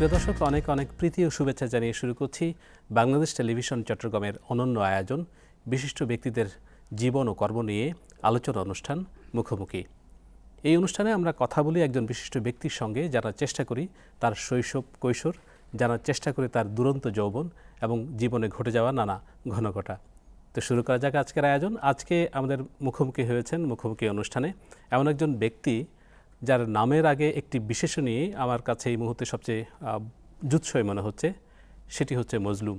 প্রিয় দর্শক, অনেক অনেক প্রীতি ও শুভেচ্ছা জানিয়ে শুরু করছি বাংলাদেশ টেলিভিশন চট্টগ্রামের অনন্য আয়োজন, বিশিষ্ট ব্যক্তিদের জীবন ও কর্ম নিয়ে আলোচনা অনুষ্ঠান মুখোমুখি। এই অনুষ্ঠানে আমরা কথা বলি একজন বিশিষ্ট ব্যক্তির সঙ্গে, জানার চেষ্টা করি তার শৈশব, কৈশোর, জানার চেষ্টা করি তার দুরন্ত যৌবন এবং জীবনে ঘটে যাওয়া নানা ঘনঘটা। তো শুরু করা যাক আজকের আয়োজন। আজকে আমাদের মুখোমুখি হয়েছেন মুখোমুখি অনুষ্ঠানে এমন একজন ব্যক্তি যার নামের আগে একটি বিশেষণ আমার কাছে এই মুহূর্তে সবচেয়ে আহ, জুৎসই মনে হচ্ছে সেটি হচ্ছে মজলুম।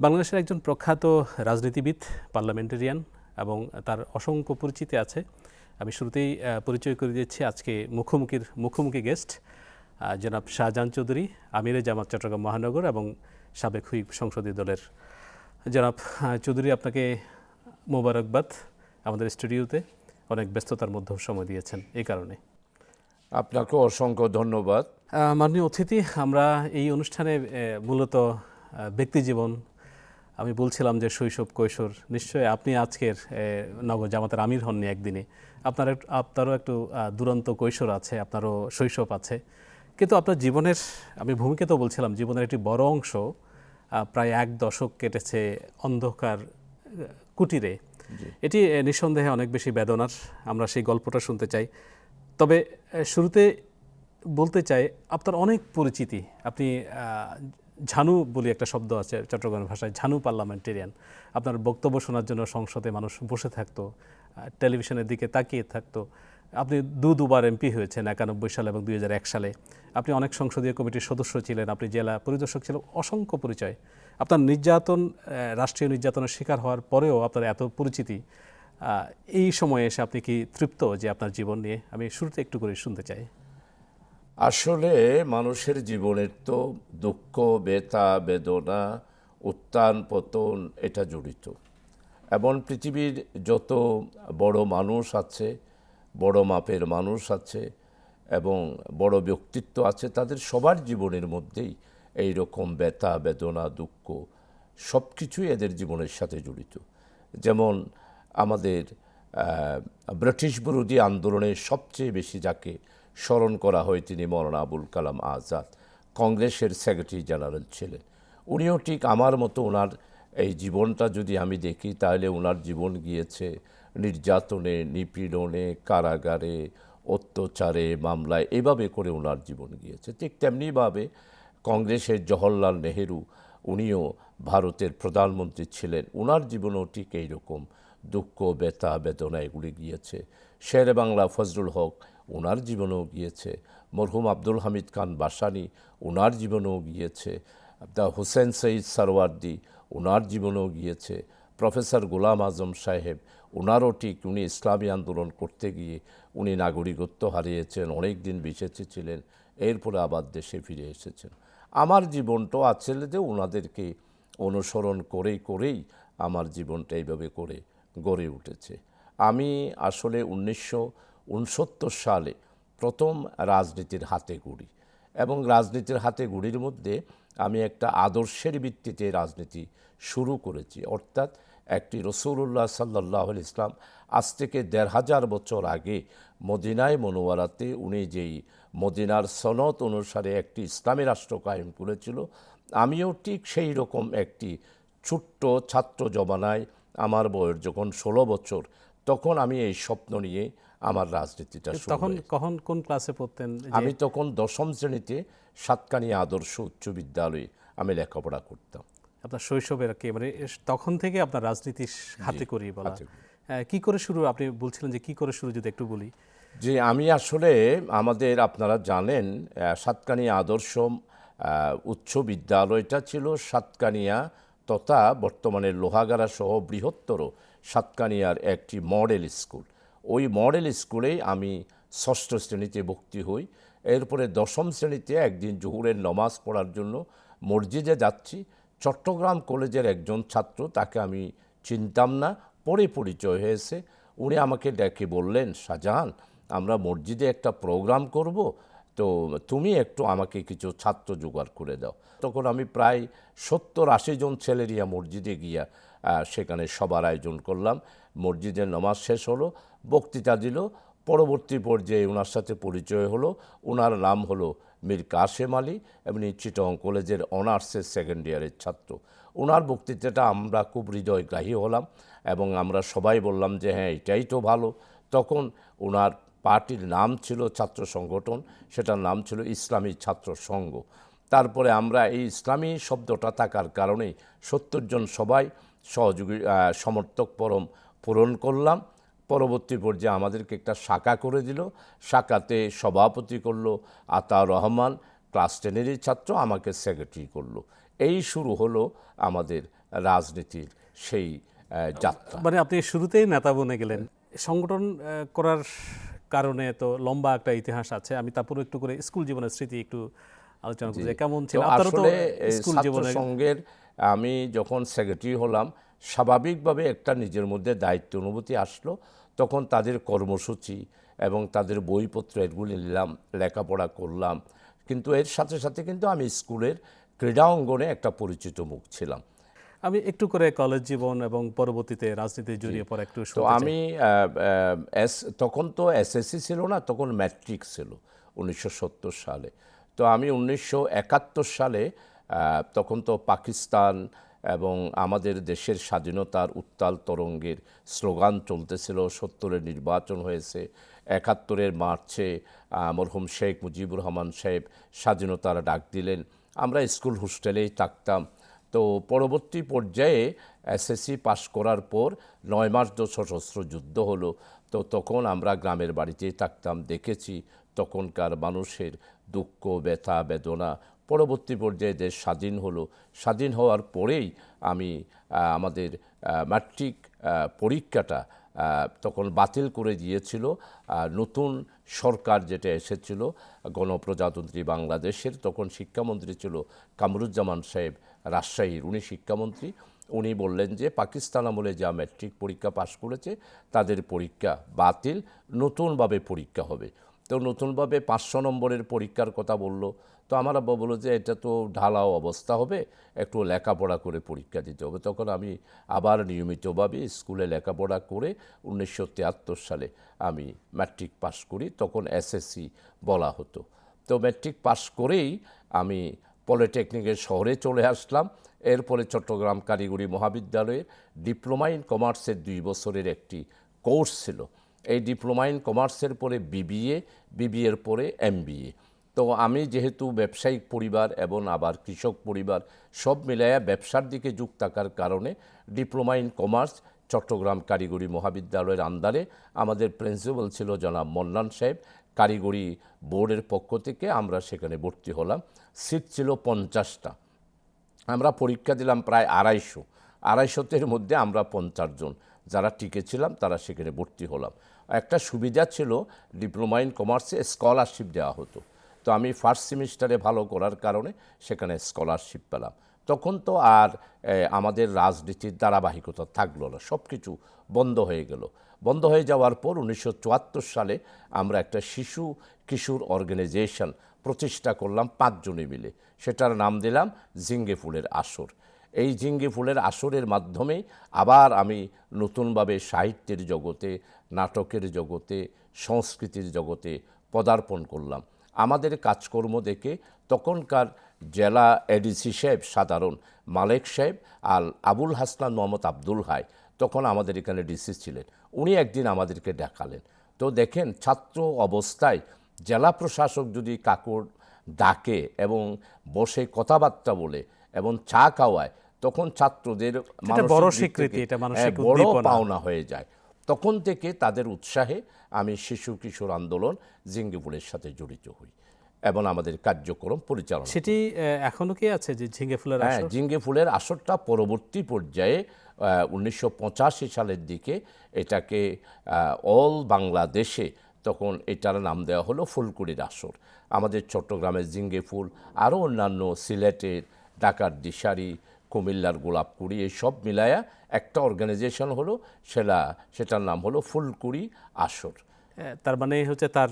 বাংলাদেশের একজন প্রখ্যাত রাজনীতিবিদ পার্লামেন্টেরিয়ান এবং তার অসংখ্য পরিচিতি আছে। আমি শুরুতেই পরিচয় করে দিচ্ছি আজকে মুখোমুখির মুখোমুখি গেস্ট জনাব শাহজাহান চৌধুরী আমিরে জামাত চট্টগ্রাম মহানগর এবং সাবেক হুইপ সংসদীয় দলের। জনাব চৌধুরী আপনাকে মোবারকবাদ আমাদের স্টুডিওতে। অনেক ব্যস্ততার মধ্যেও সময় দিয়েছেন এই কারণে। আপনাকে অসংখ্য ধন্যবাদ। মাননীয় অতিথি আমরা এই অনুষ্ঠানে মূলত ব্যক্তিজীবন আমি বলছিলাম যে শৈশব কৈশোর নিশ্চয়ই আপনি আজকের নগর জামাতের আমির হননি একদিনে। আপনার আপনারও একটু দুরন্ত কৈশোর আছে আপনারও শৈশব আছে। কিন্তু আপনার জীবনের আমি ভূমিকা তো বলছিলাম জীবনের একটি বড় অংশ প্রায় এক দশক কেটেছে অন্ধকার কুটিরে। এটি নিঃসন্দেহে অনেক বেশি বেদনার, আমরা সেই গল্পটা শুনতে চাই। তবে শুরুতে বলতে চাই, আপনার অনেক পরিচিতি। আপনি ঝানু বলি একটা শব্দ আছে চট্টগ্রামের ভাষায়, ঝানু পার্লামেন্টেরিয়ান। আপনার বক্তব্য শোনার জন্য সংসদে মানুষ বসে থাকতো টেলিভিশনের দিকে তাকিয়ে থাকতো। আপনি দু দুবার এমপি হয়েছেন একানব্বই সালে এবং দুই হাজার এক সালে। আপনি অনেক সংসদীয় কমিটির সদস্য ছিলেন, আপনি জেলা পরিদর্শক ছিলেন, অসংখ্য পরিচয়। আপনার নির্যাতন রাষ্ট্রীয় নির্যাতনের শিকার হওয়ার পরেও আপনার এত পরিচিতি এই সময়ে এসে আপনি কি তৃপ্ত যে আপনার জীবন নিয়ে? আমি শুরুতে একটু করে শুনতে চাই। আসলে মানুষের জীবনের তো দুঃখ বেতা বেদনা, উত্থান, পতন, এটা জড়িত। এবং পৃথিবীর যত বড় মানুষ আছে, বড় মাপের মানুষ আছে এবং বড় ব্যক্তিত্ব আছে, তাদের সবার জীবনের মধ্যেই এই রকম ব্যথা, বেদনা, দুঃখ সব কিছুই এদের জীবনের সাথে জড়িত। যেমন আমাদের ব্রিটিশ বিরোধী আন্দোলনে সবচেয়ে বেশি যাকে স্মরণ করা হয় তিনি মৌলানা আবুল কালাম আজাদ, কংগ্রেসের সেক্রেটারি জেনারেল ছিলেন। উনিও ঠিক আমার মতো ওনার এই জীবনটা যদি আমি দেখি, তাহলে ওনার জীবন গিয়েছে নির্যাতনে, নিপীড়নে, কারাগারে, অত্যাচারে, মামলায়, এভাবে করে ওনার জীবন গিয়েছে। ঠিক তেমনিভাবে কংগ্রেসের জওহরলাল নেহেরু, উনিও ভারতের প্রধানমন্ত্রী ছিলেন। ওনার জীবনও ঠিক এইরকম দুঃখ, ব্যথা, বেদনা এগুলি গিয়েছে। শেরে বাংলা ফজলুল হক ওনার জীবনেও গিয়েছে। মরহুম আব্দুল হামিদ খান বাসানি ওনার জীবনেও গিয়েছে। দ্য হোসেন সঈদ সারওয়ার্দি ওনার জীবনেও গিয়েছে। প্রফেসর গোলাম আজম সাহেব ওনারও ঠিক উনি ইসলামী আন্দোলন করতে গিয়ে উনি নাগরিকত্ব হারিয়েছেন অনেক দিন বেঁচেছে ছিলেন, এরপরে আবার দেশে ফিরে এসেছেন। আমার জীবনটাও আসলে যে ওনাদেরকে অনুসরণ করেই করেই আমার জীবনটা এইভাবে করে গড়ে উঠেছে। আমি আসলে উনিশশো উনসত্তর সালে প্রথম রাজনীতির হাতে গুড়ি এবং রাজনীতির হাতে গুড়ির মধ্যে আমি একটা আদর্শের ভিত্তিতে রাজনীতি শুরু করেছি। অর্থাৎ একটি রসুল্লাহ সাল্লাহ ইসলাম আজ থেকে দেড় হাজার বছর আগে মদিনায় মনোয়ারাতে উনি যেই মদিনার সনদ অনুসারে একটি ইসলামী রাষ্ট্র কায়েম করেছিল। আমিও ঠিক সেই রকম একটি ছোট্ট ছাত্র জমানায় আমার বয়স যখন ষোলো বছর তখন আমি এই স্বপ্ন নিয়ে আমার রাজনীতিটা তখন কখন কোন ক্লাসে পড়তেন? আমি তখন দশম শ্রেণীতে সাতকানি আদর্শ উচ্চ বিদ্যালয়ে আমি লেখাপড়া করতাম। আপনার শৈশবের একেবারে এস- তখন থেকে আপনার রাজনীতি হাতে করি। বলা কি করে শুরু? আপনি বলছিলেন যে কি করে শুরু যদি একটু বলি। যে আমি আসলে আমাদের আপনারা জানেন সাতকানিয়া আদর্শ উচ্চ বিদ্যালয়টা ছিল সাতকানিয়া তথা বর্তমানে লোহাগাড়া সহ বৃহত্তর সাতকানিয়ার একটি মডেল স্কুল। ওই মডেল স্কুলেই আমি ষষ্ঠ শ্রেণীতে ভর্তি হই। এরপরে দশম শ্রেণীতে একদিন জহুরের নমাজ পড়ার জন্য মসজিদে যাচ্ছি। চট্টগ্রাম কলেজের একজন ছাত্র তাকে আমি চিনতাম না, পরে পরিচয় হয়েছে। উনি আমাকে ডেকে বললেন, শাহজাহান আমরা মসজিদে একটা প্রোগ্রাম করব, তো তুমি একটু আমাকে কিছু ছাত্র জোগাড় করে দাও। তখন আমি প্রায় সত্তর আশি জন ছেলেরিয়া মসজিদে গিয়া সেখানে সবার আয়োজন করলাম। মসজিদের নমাজ শেষ হলো, বক্তৃতা দিল। পরবর্তী পর্যায়ে ওনার সাথে পরিচয় হলো। ওনার নাম হলো মীর কাশেম আলী, এমনি চিটং কলেজের অনার্সের সেকেন্ড ইয়ারের ছাত্র। ওনার বক্তৃতাটা আমরা খুব হৃদয়গ্রাহী হলাম এবং আমরা সবাই বললাম যে হ্যাঁ এটাই তো ভালো। তখন ওনার পার্টির নাম ছিল ছাত্র সংগঠন, সেটার নাম ছিল ইসলামী ছাত্র সংঘ। তারপরে আমরা এই ইসলামী শব্দটা থাকার কারণেই সত্তর জন সবাই সহযোগী সমর্থক পরম পূরণ করলাম। পরবর্তী পর্যায়ে আমাদেরকে একটা শাখা করে দিল। শাখাতে সভাপতি করল আতা রহমান, ক্লাস টেনেরই ছাত্র আমাকে সেক্রেটারি করল। এই শুরু হলো আমাদের রাজনীতির সেই যাত্রা। মানে আপনি শুরুতেই নেতা বনে গেলেন। সংগঠন করার কারণে তো লম্বা একটা ইতিহাস আছে। আমি তারপর একটু করে স্কুল জীবনের স্মৃতি একটু আলোচনা চাই। কেমন ছিল? আপনারও তো আসলে স্কুল ছাত্র জীবনে সংঘের আমি যখন সেক্রেটারি হলাম স্বাভাবিকভাবে একটা নিজের মধ্যে দায়িত্ব অনুভূতি আসলো। তখন তাদের কর্মসূচি এবং তাদের বইপত্র এগুলি নিলাম লেখাপড়া করলাম। কিন্তু এর সাথে সাথে কিন্তু আমি স্কুলের ক্রীড়া অঙ্গনে একটা পরিচিত মুখ ছিলাম। আমি একটু করে কলেজ জীবন এবং পরবর্তীতে রাজনীতি জড়িয়ে পড়া একটু তো আমি এস তখন তো এসএসসি ছিল না তখন ম্যাট্রিক ছিল উনিশশো সত্তর সালে। তো আমি উনিশশো একাত্তর সালে তখন তো পাকিস্তান এবং আমাদের দেশের স্বাধীনতার উত্তাল তরঙ্গের স্লোগান চলতেছিল সত্তরের নির্বাচন হয়েছে একাত্তরের মার্চে মরহুম শেখ মুজিবুর রহমান সাহেব স্বাধীনতার ডাক দিলেন। আমরা স্কুল হোস্টেলেই থাকতাম তো পরবর্তী পর্যায়ে এসএসসি পাশ করার পর নয় মাস তো সশস্ত্র যুদ্ধ হলো। তো তখন আমরা গ্রামের বাড়িতেই থাকতাম, দেখেছি তখনকার মানুষের দুঃখ, ব্যথা, বেদনা। পরবর্তী পর্যায়ে দেশ স্বাধীন হলো। স্বাধীন হওয়ার পরেই আমি আমাদের ম্যাট্রিক পরীক্ষাটা তখন বাতিল করে দিয়েছিল। নতুন সরকার যেটা এসেছিল, গণপ্রজাতন্ত্রী বাংলাদেশের, তখন শিক্ষামন্ত্রী ছিল কামরুজ্জামান সাহেব। রাজশাহীর উনি শিক্ষামন্ত্রী। উনি বললেন যে পাকিস্তান আমলে যা ম্যাট্রিক পরীক্ষা পাশ করেছে, তাদের পরীক্ষা বাতিল, নতুনভাবে পরীক্ষা হবে। তো নতুনভাবে পাঁচশো নম্বরের পরীক্ষার কথা বলল। তো আমার আব্বা বলল যে এটা তো ঢালাও অবস্থা হবে, একটু লেখাপড়া করে পরীক্ষা দিতে হবে। তখন আমি আবার নিয়মিতভাবে স্কুলে লেখাপড়া করে উনিশশো তিয়াত্তর সালে আমি ম্যাট্রিক পাশ করি, তখন এসএসসি বলা হতো। তো ম্যাট্রিক পাশ করেই আমি পলিটেকনিকের শহরে চলে আসলাম। এরপরে চট্টগ্রাম কারিগরি মহাবিদ্যালয়ে ডিপ্লোমা ইন কমার্সের দুই বছরের একটি কোর্স ছিল। এই ডিপ্লোমা ইন কমার্সের পরে বিবিএ বিবিএর পরে এমবিএ। তো আমি যেহেতু ব্যবসায়িক পরিবার এবং আবার কৃষক পরিবার, সব মিলাইয়া ব্যবসার দিকে যুক্ত থাকার কারণে ডিপ্লোমা ইন কমার্স চট্টগ্রাম কারিগরি মহাবিদ্যালয়ের আন্দারে আমাদের প্রিন্সিপাল ছিল জনাব মন্নান সাহেব। কারিগরি বোর্ডের পক্ষ থেকে আমরা সেখানে ভর্তি হলাম। সিট ছিল পঞ্চাশটা। আমরা পরীক্ষা দিলাম প্রায় আড়াইশো। আড়াইশোতের মধ্যে আমরা পঞ্চাশ জন। যারা টিকেছিলাম তারা সেখানে ভর্তি হলাম। একটা সুবিধা ছিল, ডিপ্লোমা ইন কমার্সে স্কলারশিপ দেওয়া হতো। তো আমি ফার্স্ট সেমিস্টারে ভালো করার কারণে সেখানে স্কলারশিপ পেলাম। তখন তো আর আমাদের রাজনীতির ধারাবাহিকতা থাকল না। সব কিছু বন্ধ হয়ে গেল। বন্ধ হয়ে যাওয়ার পর উনিশশো চুয়াত্তর সালে আমরা একটা শিশু কিশোর অর্গানাইজেশন প্রতিষ্ঠা করলাম পাঁচজনে মিলে। সেটার নাম দিলাম জিঙ্গে ফুলের আসর। এই জিঙ্গে ফুলের আসরের মাধ্যমে আবার আমি নতুনভাবে সাহিত্যের জগতে, নাটকের জগতে, সংস্কৃতির জগতে পদার্পণ করলাম। আমাদের কাজকর্ম দেখে তখনকার জেলা এডিসি সাহেব সাধারণ মালেক সাহেব আর আবুল হাসনান মোহাম্মদ আব্দুল হাই তখন আমাদের এখানে ডিসি ছিলেন। উনি একদিন আমাদেরকে দেখালেন। তো দেখেন ছাত্র অবস্থায় জেলা প্রশাসক যদি কাকুর ডাকে এবং বসে কথাবার্তা বলে এবং চা খাওয়ায় তখন ছাত্রদের বড় স্বীকৃতি, এটা মানসিক হ্যাঁ, বড় উদ্দীপনা। পাওনা হয়ে যায় তখন থেকে তাদের উৎসাহে আমি শিশু কিশোর আন্দোলন জিঙ্গিপুরের সাথে জড়িত হই এবং আমাদের কার্যক্রম পরিচালনা সেটি এখনও কি আছে যে ঝিঙ্গে ফুলের হ্যাঁ? জিঙ্গে ফুলের আসরটা পরবর্তী পর্যায়ে উনিশশো পঁচাশি সালের দিকে এটাকে অল বাংলাদেশে তখন এটার নাম দেওয়া হলো ফুলকুড়ির আসর। আমাদের চট্টগ্রামের জিঙ্গে ফুল আরও অন্যান্য সিলেটের ঢাকার দিশারি কুমিল্লার গোলাপকুড়ি এই সব মিলায়া একটা অর্গানাইজেশন হলো সেটা সেটার নাম হলো ফুলকুড়ি আসর। তার মানে হচ্ছে তার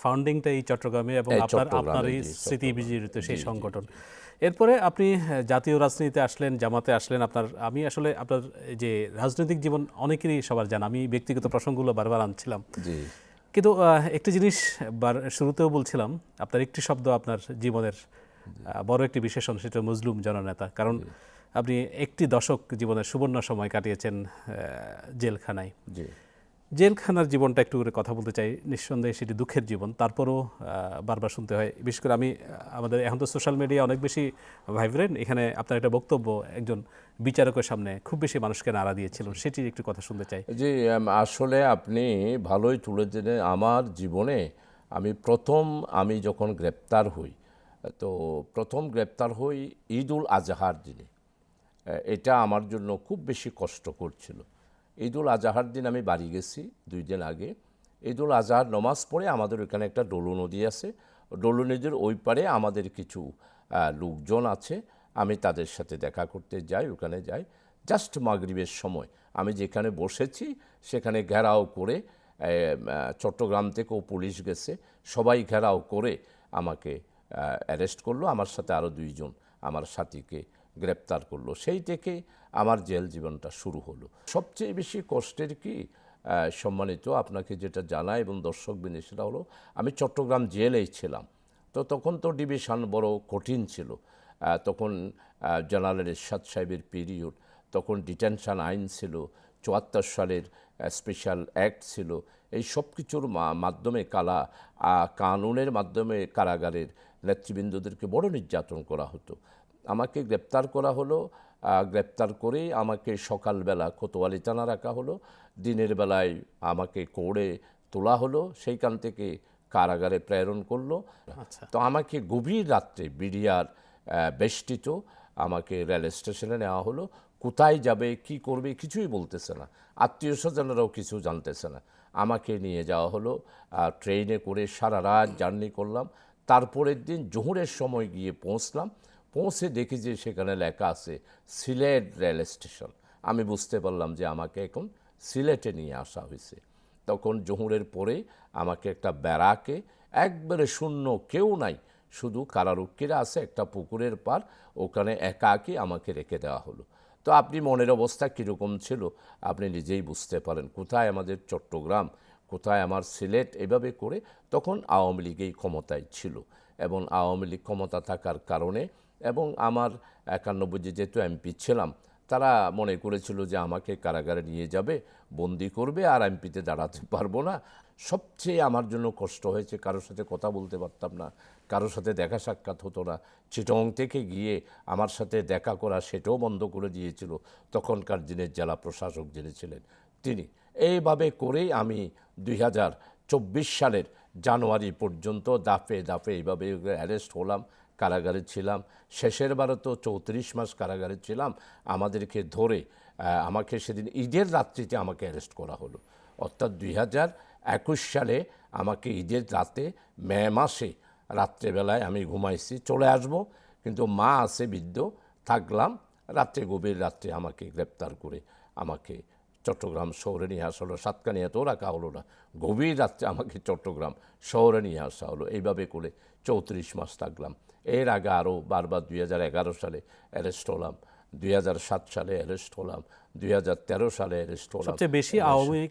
ফাউন্ডিংটা এই চট্টগ্রামে এবং এই আপনার চট্টগ্রামে, আপনারই স্মৃতি বিজড়িত সেই সংগঠন। এরপরে আপনি জাতীয় রাজনীতিতে আসলেন জামাতে আসলেন আপনার আমি আসলে আপনার যে রাজনৈতিক জীবন অনেকেরই সবার জানা আমি ব্যক্তিগত প্রসঙ্গগুলো বারবার আনছিলাম। জি। কিন্তু আহ, একটি জিনিস বার শুরুতেও বলছিলাম আপনার একটি শব্দ আপনার জীবনের বড় একটি বিশেষণ সেটা মজলুম জননেতা। কারণ আপনি একটি দশক জীবনের সুবর্ণ সময় কাটিয়েছেন জেলখানায়। জি। জেলখানার জীবনটা একটু করে কথা বলতে চাই। নিঃসন্দেহে সেটি দুঃখের জীবন। তারপরও বারবার শুনতে হয়। বিশেষ করে আমি আমাদের এখন তো সোশ্যাল মিডিয়া অনেক বেশি ভাইব্রেন্ট। এখানে আপনার একটা বক্তব্য, একজন বিচারকের সামনে খুব বেশি মানুষকে নাড়া দিয়েছিলেন। সেটির একটু কথা শুনতে চাই। জি আসলে আপনি ভালোই তুলে দিলেন আমার জীবনে আমি প্রথম আমি যখন গ্রেপ্তার হই, তো প্রথম গ্রেপ্তার হই ঈদ উল আজহার দিনে এটা আমার জন্য খুব বেশি কষ্ট করছিল ঈদ উল আজহার দিন আমি বাড়ি গেছি দুই দিন আগে। ঈদ উল আজহার নমাজ পড়ে আমাদের ওখানে একটা ডলু নদী আছে। ডলু নদীর ওই পারে আমাদের কিছু লোকজন আছে। আমি তাদের সাথে দেখা করতে যাই, ওখানে যাই। জাস্ট মাগরিবের সময় আমি যেখানে বসেছি সেখানে ঘেরাও করে চট্টগ্রাম থেকেও পুলিশ গেছে। সবাই ঘেরাও করে আমাকে অ্যারেস্ট করল। আমার সাথে আরও দুইজন আমার সাথীকে গ্রেপ্তার করল। সেই থেকে আমার জেল জীবনটা শুরু হলো। সবচেয়ে বেশি কষ্টের কি? সম্মানিত আপনাকে যেটা জানা এবং দর্শক বিনে সেটা হলো, আমি চট্টগ্রাম জেলেই ছিলাম। তো তখন তো ডিভিশন বড় কঠিন ছিল। তখন জেনারেল এরশাদ সাহেবের পিরিয়ড, তখন ডিটেনশন আইন ছিল, চুয়াত্তর সালের স্পেশাল অ্যাক্ট ছিল। এই সব কিছুর মাধ্যমে কালা কানুনের মাধ্যমে কারাগারের নেতৃবৃন্দদেরকে বড় নির্যাতন করা হতো। আমাকে গ্রেপ্তার করা হলো গ্রেপ্তার করে আমাকে সকালবেলা কোতোয়ালি থানা রাখা হলো দিনের বেলায় আমাকে কোড়ে তোলা হলো সেইখান থেকে কারাগারে প্রেরণ করল। আচ্ছা। তো আমাকে গভীর রাত্রে বিডিআর বেষ্টিত আমাকে রেল স্টেশনে নেওয়া হলো। কোথায় যাবে কি করবে কিছুই বলতেছে না। আত্মীয় স্বজনেরাও কিছু জানতেছে না। আমাকে নিয়ে যাওয়া হলো ট্রেনে করে সারা রাত জার্নি করলাম। তারপরের দিন জোহরের সময় গিয়ে পৌঁছলাম। পৌঁছে দেখি যে সেখানে লেখা আছে সিলেট রেল স্টেশন। আমি বুঝতে পারলাম যে আমাকে এখন সিলেটে নিয়ে আসা হয়েছে। তখন জহুরের পরে আমাকে একটা বেড়াকে একবারে শূন্য কেউ নাই, শুধু কারারক্ষীরা আছে, একটা পুকুরের পার, ওখানে একাকী আমাকে রেখে দেওয়া হলো। তো আপনি মনের অবস্থা কীরকম ছিল? আপনি নিজেই বুঝতে পারেন। কোথায় আমাদের চট্টগ্রাম, কোথায় আমার সিলেট, এভাবে করে তখন আওয়ামী লীগেই ক্ষমতায় ছিল। এবং আওয়ামী লীগ ক্ষমতা থাকার কারণে এবং আমার একানব্বই যেহেতু এমপি ছিলাম, তারা মনে করেছিল যে আমাকে কারাগারে নিয়ে যাবে, বন্দি করবে, আর এমপিতে দাঁড়াতে পারব না। সবচেয়ে আমার জন্য কষ্ট হয়েছে, কারোর সাথে কথা বলতে পারতাম না, কারোর সাথে দেখা সাক্ষাৎ হতো না। চিটং থেকে গিয়ে আমার সাথে দেখা করা সেটাও বন্ধ করে দিয়েছিল তখনকার দিনের জেলা প্রশাসক যিনি ছিলেন তিনি। এইভাবে করেই আমি দুই হাজার চব্বিশ সালের জানুয়ারি পর্যন্ত দাফে দাফে এইভাবে অ্যারেস্ট হলাম। কারাগারে ছিলাম। শেষের বারও তো চৌত্রিশ মাস কারাগারে ছিলাম। আমাদেরকে ধরে আমাকে সেদিন ঈদের রাত্রিতে আমাকে অ্যারেস্ট করা হলো। অর্থাৎ দুই হাজার একুশ সালে আমাকে ঈদের রাতে মে মাসে রাত্রেবেলায় আমি ঘুমাইছি, চলে আসব। কিন্তু মা আছে বৃদ্ধ, থাকলাম। রাত্রে গভীর রাত্রে আমাকে গ্রেপ্তার করে আমাকে চট্টগ্রাম শহরে নিয়ে আসা হলো সাতকানিয়াতেও রাখা হলো না। গভীর রাত্রে আমাকে চট্টগ্রাম শহরে নিয়ে আসা হলো এইভাবে করে চৌত্রিশ মাস থাকলাম। এর আগে আরও বারবার দুই হাজার এগারো সালে অ্যারেস্ট হলাম দুই হাজার সাত সালে অ্যারেস্ট হলাম দুই হাজার তেরো সালে অ্যারেস্ট হলাম। সবচেয়ে বেশি আওয়ামী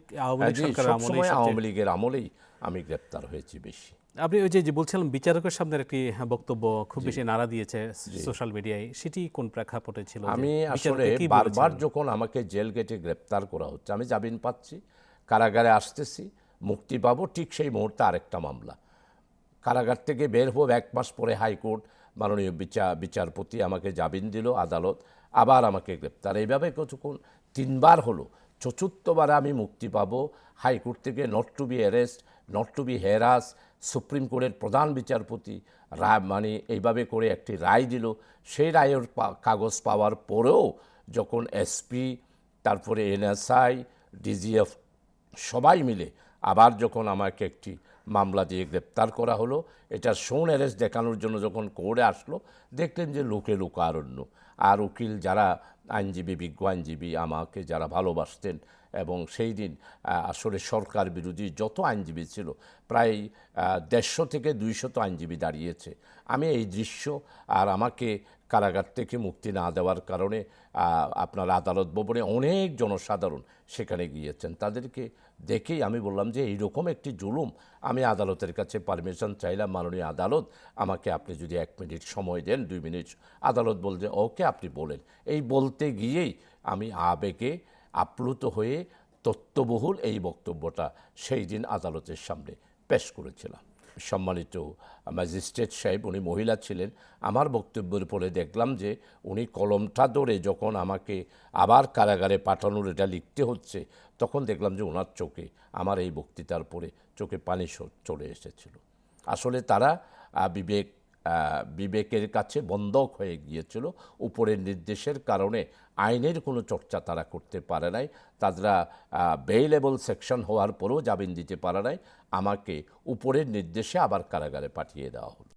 লীগের আমলেই আমি গ্রেপ্তার হয়েছি বেশি। আপনি ওই যে বলছিলাম বিচারকের সামনে একটি বক্তব্য খুব বেশি নাড়া দিয়েছে সোশ্যাল মিডিয়ায় সেটি কোন প্রেক্ষাপটে ছিল আমি আসলে বারবার যখন আমাকে জেল গেটে গ্রেপ্তার করা হচ্ছে আমি জামিন পাচ্ছি কারাগারে আসতেছি মুক্তি পাবো ঠিক সেই মুহূর্তে আরেকটা মামলা। কারাগার থেকে বের হব এক মাস পরে হাইকোর্ট মাননীয় বিচার বিচারপতি আমাকে জামিন দিল আদালত আবার আমাকে গ্রেপ্তার। এইভাবে কিছুক্ষণ তিনবার হলো। চতুর্থবার আমি মুক্তি পাবো। হাইকোর্ট থেকে not to be arrest not to be harass supreme কোর্টের প্রধান বিচারপতি রায় মানে এইভাবে করে একটি রায় দিল। সেই রায়ের কাগজ পাওয়ার পরেও যখন এসপি তারপরে এনএসআই ডিজিএফ সবাই মিলে আবার যখন আমাকে একটি মামলা দিয়ে গ্রেপ্তার করা হলো, এটা সোন অ্যারেস্ট দেখানোর জন্য যখন কোর্টে আসলো, দেখলেন যে লোকে লোকারণ্য। আর উকিল যারা আইনজীবী বিজ্ঞ আইনজীবী আমাকে যারা ভালোবাসতেন এবং সেই দিন আসলে সরকার বিরোধী যত আইনজীবী ছিল, প্রায় দেড়শো থেকে দুইশত আইনজীবী দাঁড়িয়েছে। আমি এই দৃশ্য আর আমাকে কারাগার থেকে মুক্তি না দেওয়ার কারণে আপনার আদালত ভবনে অনেক জনসাধারণ সেখানে গিয়েছেন। তাদেরকে দেখেই আমি বললাম যে, এইরকম একটি জুলুম, আমি আদালতের কাছে পারমিশন চাইলাম, মাননীয় আদালত, আমাকে আপনি যদি এক মিনিট সময় দেন, দুই মিনিট। আদালত বলছে ওকে, আপনি বলেন। এই বলতে গিয়েই আমি আবেগে আপ্লুত হয়ে তত্ত্ববহুল এই বক্তব্যটা সেই দিন আদালতের সামনে পেশ করেছিলাম। সম্মানিত ম্যাজিস্ট্রেট সাহেব, উনি মহিলা ছিলেন, আমার বক্তব্যের পরে দেখলাম যে উনি কলমটা ধরে যখন আমাকে আবার কারাগারে পাঠানোর এটা লিখতে হচ্ছে, তখন দেখলাম যে ওনার চোখে, আমার এই বক্তৃতার পরে চোখে পানি চলে এসেছিল। আসলে তারা বিবেক বিবেকের কাছে বন্ধক হয়ে গিয়েছিল। উপরের নির্দেশের কারণে আইনের কোনো চর্চা তারা করতে পারে নাই। তারা বেইলেবল সেকশন হওয়ার পরেও জামিন দিতে পারে নাই। আমাকে উপরের নির্দেশে আবার কারাগারে পাঠিয়ে দেওয়া হলো।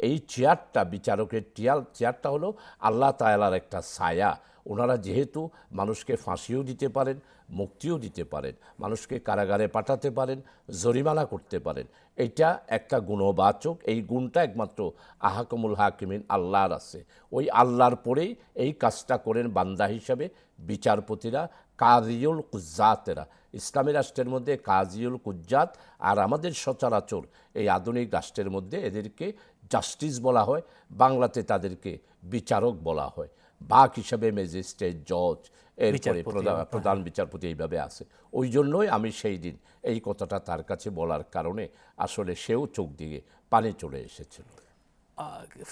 এই চেয়ারটা, বিচারকের টিয়াল, চেয়ারটা হলো আল্লাহ তায়ালার একটা ছায়া। ওনারা যেহেতু মানুষকে ফাঁসিও দিতে পারেন, মুক্তিও দিতে পারেন, মানুষকে কারাগারে পাঠাতে পারেন, জরিমানা করতে পারেন এটা একটা গুণবাচক, এই গুণটা একমাত্র আহাকমুল হাকিমিন আল্লাহর আছে। ওই আল্লাহর পরেই এই কাজটা করেন বান্দা হিসাবে, বিচারপতিরা, কাজিউল কুজ্জাতেরা। ইসলামী রাষ্ট্রের মধ্যে কাজিউল কুজ্জাত আর আমাদের সচরাচর এই আধুনিক রাষ্ট্রের মধ্যে এদেরকে জাস্টিস বলা হয়, বাংলাতে তাদেরকে বিচারক বলা হয়। বাক হিসাবে ম্যাজিস্ট্রেট জজ এরপরে প্রধান প্রধান বিচারপতি এইভাবে আছে। ওই জন্যই আমি সেই দিন এই কথাটা তার কাছে বলার কারণে আসলে সেও চোখ দিয়ে পানি চলে এসেছিল।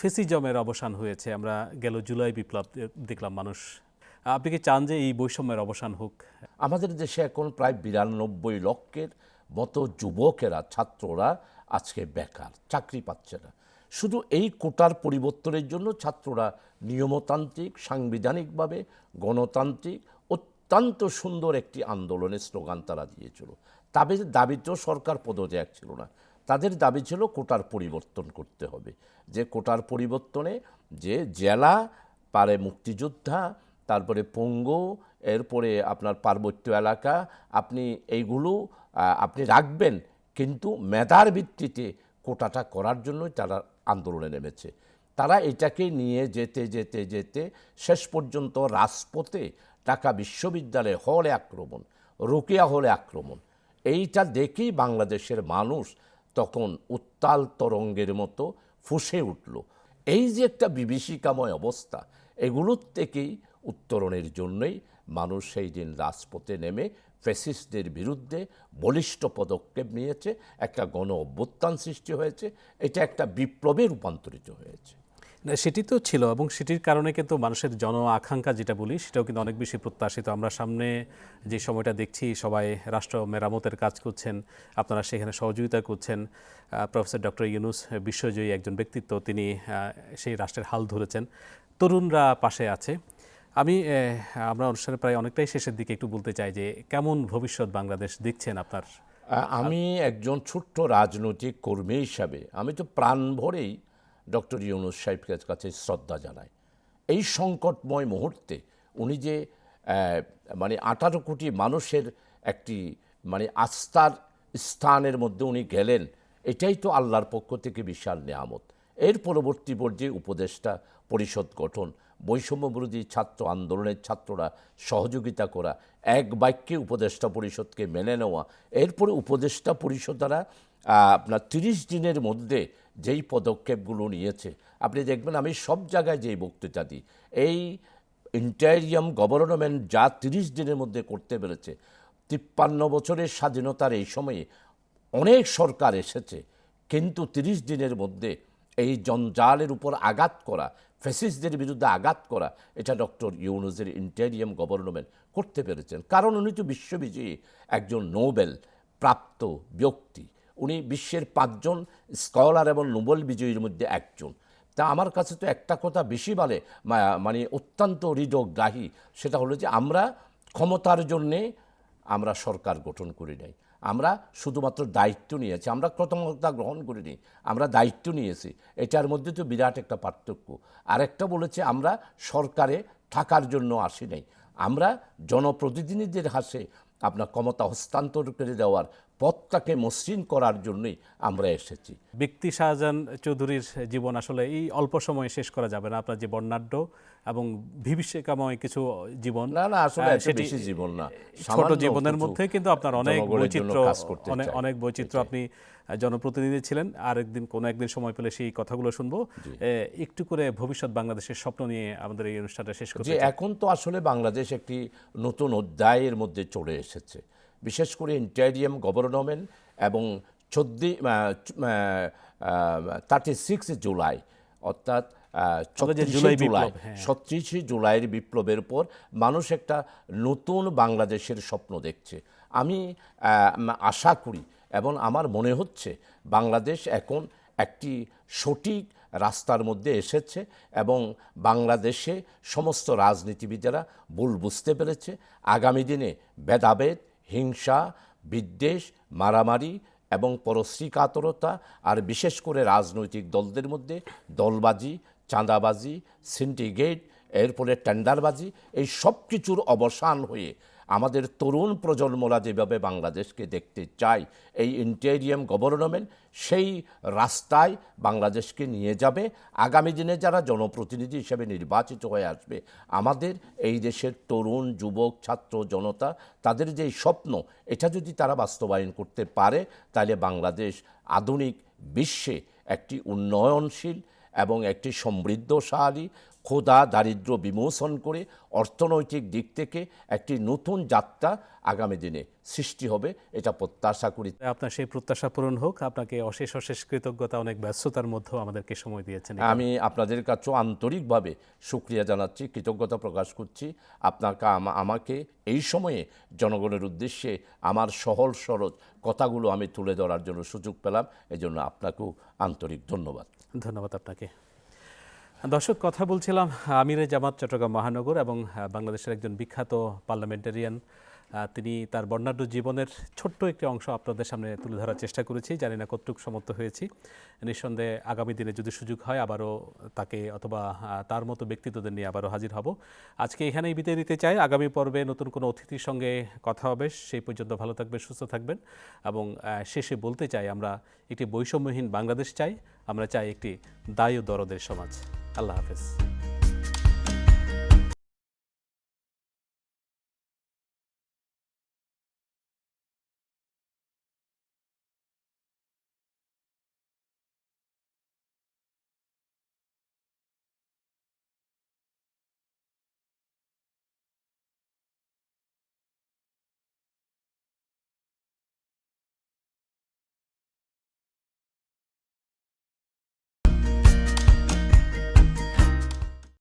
ফেসিজমের অবসান হয়েছে আমরা গেল জুলাই বিপ্লব দেখলাম মানুষ। আপনি কি চান যে এই বৈষম্যের অবসান হোক? আমাদের দেশে এখন প্রায় বিরানব্বই লক্ষের মতো যুবকেরা ছাত্ররা আজকে বেকার চাকরি পাচ্ছে না। শুধু এই কোটার পরিবর্তনের জন্য ছাত্ররা নিয়মতান্ত্রিক, সাংবিধানিকভাবে গণতান্ত্রিক, অত্যন্ত সুন্দর একটি আন্দোলনের স্লোগান তারা দিয়েছিল। তাদের দাবি তো সরকার পদত্যাগ ছিল না। তাদের দাবি ছিল কোটার পরিবর্তন করতে হবে। যে কোটার পরিবর্তনে যে জেলা, পারে মুক্তিযোদ্ধা, তারপরে পঙ্গু, এরপরে আপনার পার্বত্য এলাকা, আপনি এইগুলো আপনি রাখবেন, কিন্তু মেধার ভিত্তিতে কোটাটা করার জন্যই তারা আন্দোলনে নেমেছে। তারা এটাকে নিয়ে যেতে যেতে যেতে শেষ পর্যন্ত রাজপথে ঢাকা বিশ্ববিদ্যালয়ে হলে আক্রমণ, রোকেয়া হলে আক্রমণ। এইটা দেখেই বাংলাদেশের মানুষ তখন উত্তাল তরঙ্গের মতো ফুসে উঠল। এই যে একটা বিভীষিকাময় অবস্থা, এগুলোর থেকেই উত্তরণের জন্যই মানুষ সেই দিন রাজপথে নেমে ফ্যাসিস্টদের বিরুদ্ধে বলিষ্ঠ পদক্ষেপ নিয়েছে, একটা গণ অভ্যুত্থান সৃষ্টি হয়েছে, এটা একটা বিপ্লবে রূপান্তরিত হয়েছে। সেটি তো ছিল এবং সেটির কারণে কিন্তু মানুষের জন আকাঙ্ক্ষা যেটা বলি, সেটাও কিন্তু অনেক বেশি প্রত্যাশিত। আমরা সামনে যে সময়টা দেখছি, সবাই রাষ্ট্র মেরামতের কাজ করছেন, আপনারা সেখানে সহযোগিতা করছেন। প্রফেসর ডক্টর ইউনুস বিশ্বজয়ী একজন ব্যক্তিত্ব, তিনি সেই রাষ্ট্রের হাল ধরেছেন। তরুণরা পাশে আছে। আমি আমরা অনুষ্ঠানে প্রায় অনেকটাই শেষের দিকে একটু বলতে চাই যে, কেমন ভবিষ্যৎ বাংলাদেশ দেখছেন আপনার? আমি একজন ছোট্ট রাজনৈতিক কর্মী হিসাবে, আমি তো প্রাণ ভরেই ডক্টর ইউনুস সাহেবের কাছে শ্রদ্ধা জানাই এই সংকটময় মুহূর্তে উনি যে মানে আঠারো কোটি মানুষের একটি মানে আস্থার স্থানের মধ্যে উনি গেলেন, এটাই তো আল্লাহর পক্ষ থেকে বিশাল নেয়ামত। এর পরবর্তী পর্যায়ে উপদেষ্টা পরিষদ গঠন, বৈষম্য বিরোধী ছাত্র আন্দোলনের ছাত্ররা সহযোগিতা করা, এক বাক্যে উপদেষ্টা পরিষদকে মেনে নেওয়া, এরপরে উপদেষ্টা পরিষদ দ্বারা আপনার তিরিশ দিনের মধ্যে যেই পদক্ষেপগুলো নিয়েছে, আপনি দেখবেন আমি সব জায়গায় যেই বক্তৃতা দিই, এই ইন্টারিয়াম গভর্নমেন্ট যা তিরিশ দিনের মধ্যে করতে পেরেছে, তিপ্পান্ন বছরের স্বাধীনতার এই সময়ে অনেক সরকার এসেছে, কিন্তু তিরিশ দিনের মধ্যে এই জঞ্জালের উপর আঘাত করা, ফ্যাসিস্টদের বিরুদ্ধে আঘাত করা, এটা ডক্টর ইউনুসের ইন্টেরিয়াম গভর্নমেন্ট করতে পেরেছেন। কারণ উনি তো বিশ্ববিজয়ী, একজন নোবেল প্রাপ্ত ব্যক্তি। উনি বিশ্বের পাঁচজন স্কলার এবং নোবেল বিজয়ীর মধ্যে একজন। তা আমার কাছে তো একটা কথা বেশি বলে মানে অত্যন্ত হৃদগ্রাহী সেটা হলো যে আমরা ক্ষমতার জন্যে আমরা সরকার গঠন করি নাই। আমরা শুধুমাত্র দায়িত্ব নিয়েছি, আমরা ক্ষমতা গ্রহণ করিনি, আমরা দায়িত্ব নিয়েছি। এটার মধ্যে তো বিরাট একটা পার্থক্য। আরেকটা বলেছে, আমরা সরকারে থাকার জন্য আসি নাই। আমরা জনপ্রতিনিধিদের হাসে আপনার ক্ষমতা হস্তান্তর করে দেওয়ার পথটাকে মসৃণ করার জন্যই আমরা এসেছি। ব্যক্তি শাহজাহান চৌধুরীর জীবন আসলে এই অল্প সময়ে শেষ করা যাবে না আপনার যে বর্ণাঢ্য এবং ভবিষ্যকাময় কিছু জীবন না না আসলে বেশি জীবন না। ছোট জীবনের মধ্যে কিন্তু আপনার অনেক বৈচিত্র্য অনেক অনেক বৈচিত্র্য আপনি জনপ্রতিনিধি ছিলেন। আর একদিন কোনো একদিন সময় পেলে সেই কথাগুলো শুনব। একটু করে ভবিষ্যৎ বাংলাদেশের স্বপ্ন নিয়ে আমাদের এই অনুষ্ঠানটা শেষ করতে যে এখন তো আসলে বাংলাদেশ একটি নতুন অধ্যায়ের মধ্যে চলে এসেছে। বিশেষ করে ইন্টারিয়াম গভর্নমেন্ট এবং চোদ্দই থার্টি সিক্স জুলাই অর্থাৎ ছত্রিশে জুলাই জুলাই হ্যাঁ। ছত্রিশে জুলাইয়ের বিপ্লবের পর মানুষ একটা নতুন বাংলাদেশের স্বপ্ন দেখছে আমি আশা করি এবং আমার মনে হচ্ছে বাংলাদেশ এখন একটি সঠিক রাস্তার মধ্যে এসেছে এবং বাংলাদেশে সমস্ত রাজনীতিবিদেরা ভুল বুঝতে পেরেছে আগামী দিনে ভেদাভেদ হিংসা, বিদ্বেষ, মারামারি এবং পরশ্রীকাতরতা আর বিশেষ করে রাজনৈতিক দলদের মধ্যে দলবাজি, চাঁদাবাজি সিন্ডিকেট এরপরে টেন্ডারবাজি এই সব কিছুর অবসান হয়ে আমাদের তরুণ প্রজন্মরা যেভাবে বাংলাদেশকে দেখতে চায়, এই ইন্টেরিয়াম গভর্নমেন্ট সেই রাস্তায় বাংলাদেশকে নিয়ে যাবে। আগামী দিনে যারা জনপ্রতিনিধি হিসেবে নির্বাচিত হয়ে আসবে, আমাদের এই দেশের তরুণ, যুবক, ছাত্র, জনতা, তাদের যে স্বপ্ন, এটা যদি তারা বাস্তবায়ন করতে পারে, তাহলে বাংলাদেশ আধুনিক বিশ্বে একটি উন্নয়নশীল এবং একটি সমৃদ্ধশালী ক্ষুধা দারিদ্র বিমোচন করে অর্থনৈতিক দিক থেকে একটি নতুন যাত্রা আগামী দিনে সৃষ্টি হবে এটা প্রত্যাশা করি। আপনার সেই প্রত্যাশা পূরণ হোক আপনাকে অশেষ অশেষ কৃতজ্ঞতা অনেক ব্যস্ততার মধ্যেও আমাদেরকে সময় দিয়েছেন আমি আপনাদের কাছেও আন্তরিকভাবে সুক্রিয়া জানাচ্ছি কৃতজ্ঞতা প্রকাশ করছি। আপনাকে আমাকে এই সময়ে জনগণের উদ্দেশ্যে আমার সহল সরজ কথাগুলো আমি তুলে ধরার জন্য সুযোগ পেলাম এজন্য আপনাকেও আন্তরিক ধন্যবাদ। ধন্যবাদ আপনাকে। দর্শক কথা বলছিলাম আমিরে জামাত চট্টগ্রাম মহানগর এবং বাংলাদেশের একজন বিখ্যাত পার্লামেন্টারিয়ান তিনি তার বর্ণাঢ্য জীবনের ছোট্ট একটি অংশ আপনাদের সামনে তুলে ধরার চেষ্টা করেছি। জানি না কতটুকু সমর্থ হয়েছি। নিঃসন্দেহে আগামী দিনে যদি সুযোগ হয় আবারও তাকে অথবা তার মতো ব্যক্তিত্বদের নিয়ে আবারও হাজির হব। আজকে এখানেই বিদায় দিতে চাই। আগামী পর্বে নতুন কোনো অতিথির সঙ্গে কথা হবে, সেই পর্যন্ত ভালো থাকবেন, সুস্থ থাকবেন এবং শেষে বলতে চাই আমরা একটি বৈষম্যহীন বাংলাদেশ চাই। আমরা চাই একটি দায় ও দরদের সমাজ। আল্লাহ হাফেজ।